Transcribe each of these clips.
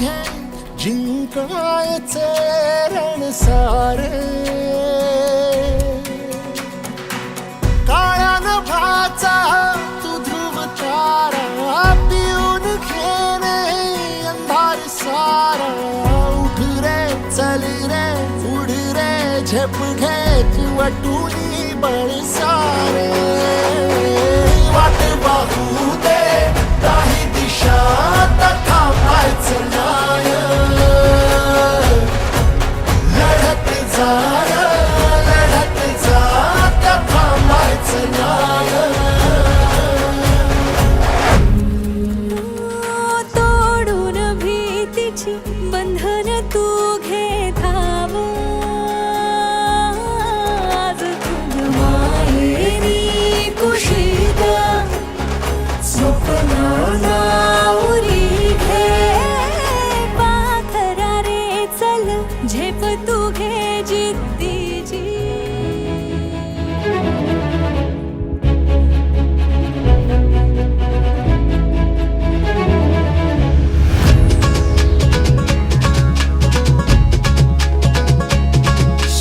घे जिंकायचे रण सारे काळ्या नभाचा तू ध्रुव तारा पिऊन घेणे अंधार सारा उठ रे चल रे उड रे झेप घे तू वाटूनी बळ सारे वाट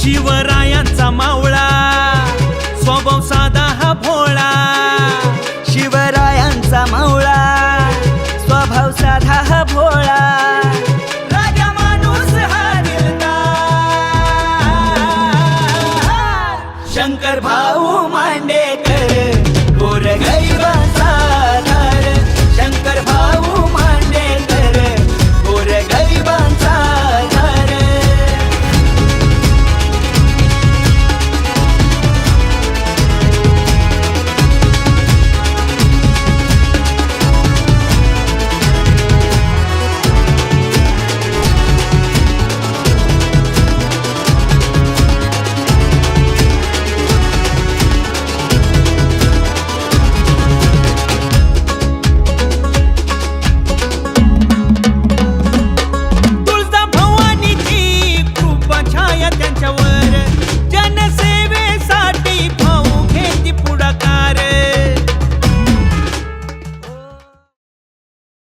शिवरायांचा मावळा स्वभाव साधा हा भोळा. शिवरायांचा मावळा स्वभाव साधा हा भोळा.